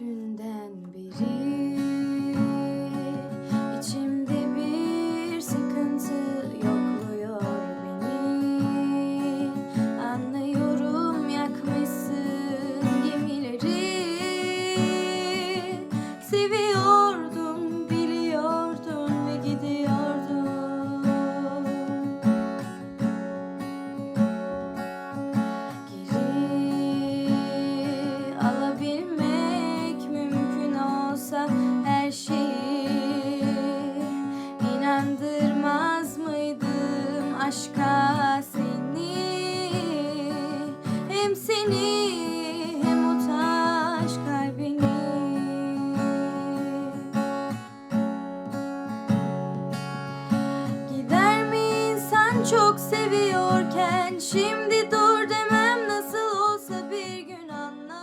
Dünden beri aşka seni hem seni hem o kalbini. Gider mi insan çok seviyorken şimdi